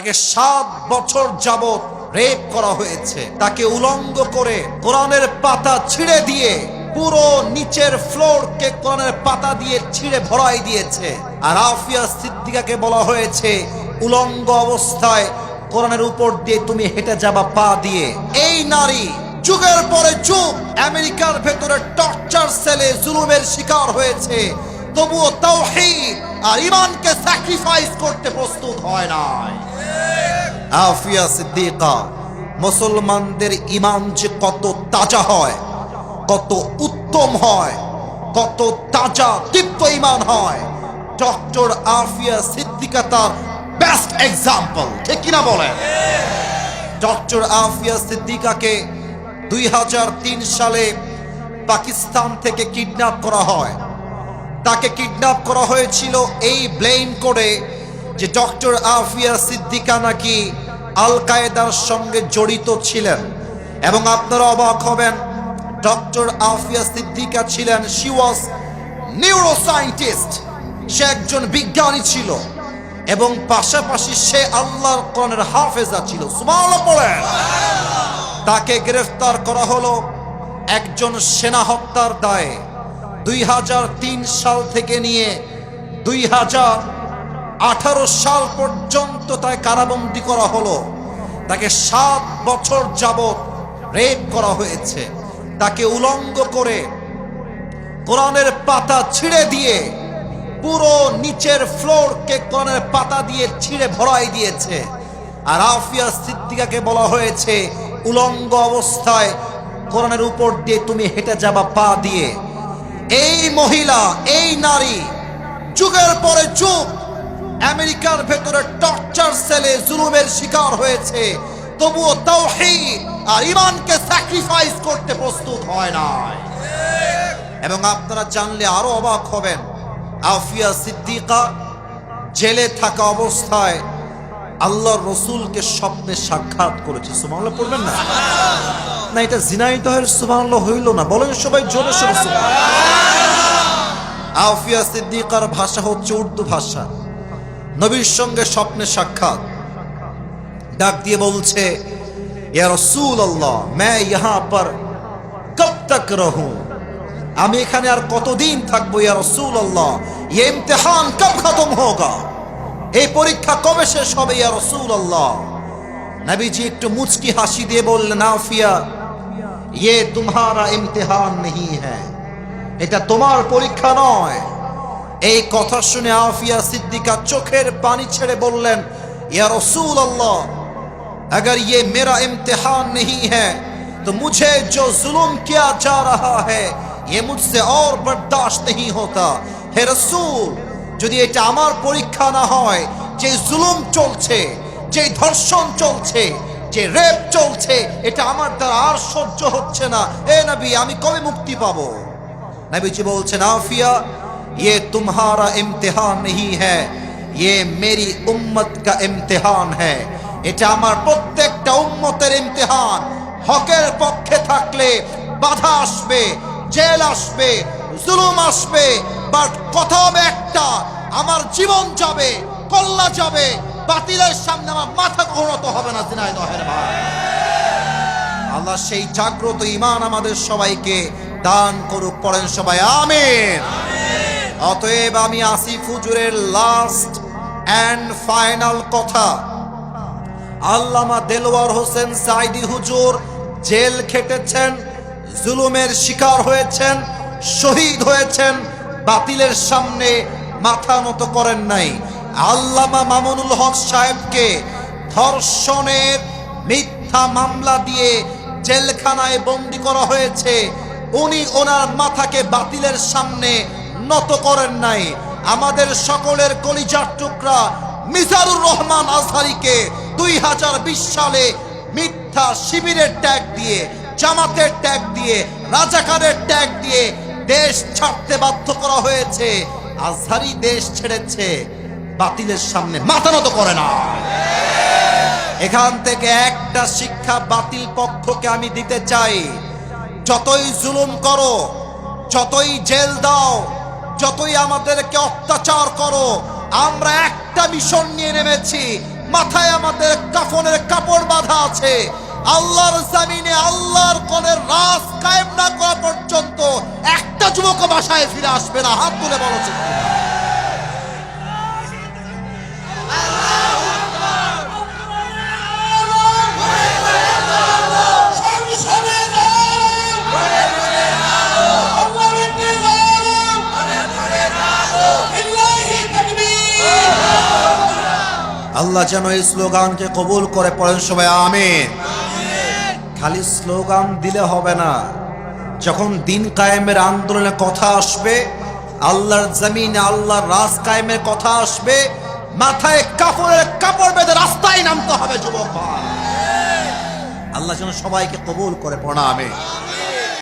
তাকে সাত বছর যাবত রেপ করা হয়েছে। তাকে উলঙ্গ করে কোরআনের পাতা ছিঁড়ে দিয়ে পুরো নিচের ফ্লোরকে কোরআনের পাতা দিয়ে ছিঁড়ে ভরাই দিয়েছে। আর আফিয়া সিদ্দিকাকে বলা হয়েছে, উলঙ্গ অবস্থায় কোরআনের উপর দিয়ে তুমি হেঁটে যাবা পা দিয়ে। এই নারী যুগের পরে যুগ আমেরিকার ভেতরে টর্চার সেলে জুলুমের শিকার হয়েছে। তবুও তাওহীদ আর ইমানকে স্যাক্রিফাইস করতে প্রস্তুত হয় নাই। আফিয়া সিদ্দিকা, মুসলমানদের ইমান যে কত তাজা হয়, কত উত্তম হয়, কত তাজা দীপ্ত ইমান হয়, ডক্টর আফিয়া সিদ্দিকা তার বেস্ট এক্সাম্পল ঠিক কিনা বলেন? ডক্টর আফিয়া সিদ্দিকাকে দুই হাজার তিন সালে পাকিস্তান থেকে কিডন্যাপ করা হয়। তাকে কিডন্যাপ করা হয়েছিল এই ব্লেম করে যে ডক্টর আফিয়া সিদ্দিকা নাকি আল কায়েদার সঙ্গে জড়িত ছিলেন এবং আপনারা অবাক হবেন, ডক্টর আফিয়া সিদ্দিকা ছিলেন শি ওয়াজ নিউরোসায়েন্টিস্ট সে একজন বিজ্ঞানী ছিল এবং পাশাপাশি সে আল্লাহর কোরআনের হাফেজা ছিল। তাকে গ্রেফতার করা হলো একজন সেনা হত্যার দায়ে। দুই তিন সাল থেকে নিয়ে দুই সাল পর্যন্ত তাই কারাবন্দী করা হলো। তাকে সাত বছর যাবত রেপ করা হয়েছে। তাকে উলঙ্গ করে কোরআনের পাতা ছিঁড়ে দিয়ে পুরো নিচের ফ্লোরকে কোরআনের পাতা দিয়ে ছিঁড়ে ভরাই দিয়েছে। আর আফিয়া সিদ্দিকাকে বলা হয়েছে, উলঙ্গ অবস্থায় কোরআনের উপর দিয়ে তুমি হেঁটে যাবা পা দিয়ে। এই মহিলা, এই নারী, যুগের পরে যুগ আমেরিকার ভেতরে টর্চার সেলে জুলুমের শিকার হয়েছে। তবুও তাওহীদ আর ইমানকে স্যাক্রিফাইস করতে প্রস্তুত হয় নাই। এবং আপনারা জানলে আরও অবাক হবেন আফিয়া সিদ্দিকা জেলে থাকা অবস্থায় আল্লাহর রসুলকে স্বপ্নে সাক্ষাৎ করেছে। সুমাল্লাহ পড়বেন না? না এটা জিনাইদহের সুমাল্লাহ হইল না। বলেন সবাই জোরে সরে আফিয়া সিদ্দিকার ভাষা হচ্ছে উর্দু ভাষা। নবীর সঙ্গে স্বপ্নে সাক্ষাৎ। ডাক দিয়ে বলছে আমি এখানে আর কতদিন থাকব, ইয়া রসুল আল্লাহ ইমতেহান কব খতম হোগা? এই পরীক্ষা কবে শেষ হবে, ইয়া রসুল আল্লাহ নবীজি একটু মুচকি হাসি দিয়ে বললেন, আফিয়া ইয়ে তোমারা ইমতেহান নেই হ্যাঁ। এটা তোমার পরীক্ষা নয়। এই কথা শুনে আফিয়া সিদ্দিকা চোখের পানি ছেড়ে বললেন, ইয়া রসুল আল্লাহ আগর ইয়ে মেরা इम्तिहान নেই হ্যাঁ তো মুঝে जो জুলুম কিয়া যা रहा হ্যাঁ ये मुझसे और बर्दाश्त नहीं হে রসুল, যদি এটা আমার পরীক্ষা না হয়, যে জুলুম চলছে, যে ধর্ষণ চলছে, যে রেপ চলছে, এটা আমার দ্বারা আর সহ্য হচ্ছে না। এ নবী, আমি কবে মুক্তি পাবো? নবীজি বলছেন, আফিয়া ये तुम्हारा इम्तिहान नहीं है ये मेरी उम्मत का इम्तिहान है এটা আমার প্রত্যেকটা উম্মতের ইমতিহান হকের পক্ষে থাকলে বাধা আসবে জেল আসবে জুলুম আসবে বাট কথা হবে একটা আমার জীবন যাবে কল্লা যাবে বাতিলের সামনে আমার মাথা ঘোরাতে হবে না দিনাই দহের ভাই আল্লাহ সেই জাগ্রত ইমান আমাদের সবাইকে দান করুক পড়েন সবাই আমিন অতএব আমি আসিফ হুজুরের লাস্ট অ্যান্ড ফাইনাল কথা। আল্লামা দেলোয়ার হোসেন সাইদি হুজুর জেল খেটেছেন, জুলুমের শিকার হয়েছেন, শহীদ হয়েছেন, বাতিলের সামনে মাথা নত করেন নাই। আল্লামা মামুনুল হক সাহেবকে ধর্ষণের মিথ্যা মামলা দিয়ে জেলখানায় বন্দি করা হয়েছে। উনি ওনার মাথাকে বাতিলের সামনে নত করেন নাই। আমাদের সকলের কলিজার টুকরা মিজারুর রহমান আজহারিকে দুই হাজার বিশ সালে মিথ্যা শিবিরের ট্যাগ দিয়ে, জামাতের ট্যাগ দিয়ে, রাজাকারের ট্যাগ দিয়ে দেশ ছাড়তে বাধ্য করা হয়েছে। আজহারি দেশ ছেড়েছে, বাতিলের সামনে মাথা নত করে না। এখান থেকে একটা শিক্ষা বাতিল পক্ষকে আমি দিতে চাই। যতই জুলুম করো, যতই জেল দাও যতই আমাদেরকে অত্যাচার করো, আমরা একটা মিশন নিয়ে নেমেছি। মাথায় আমাদের কাফনের কাপড় বাঁধা আছে। আল্লাহর জামিনে, আল্লাহর কোনের রাস কায়েম না করা পর্যন্ত একটা যুবক বাসায় ফিরে আসবে না। হাত তুলে বলো আল্লাহ যেন এই স্লোগানকে কবুল করে পড়েন সবাই, আমিন। খালি স্লোগান দিলে হবে না। যখন দিন কায়েমের আন্দোলনে কথা আসবে, আল্লাহর জমিনে আল্লাহর রাজ কায়েমের কথা আসবে, মাথায় কাপড়ের কাপড় বেঁধে রাস্তায় নামতে হবে, যুবক আল্লাহ যেন সবাইকে কবুল করে পড়া প্রণামে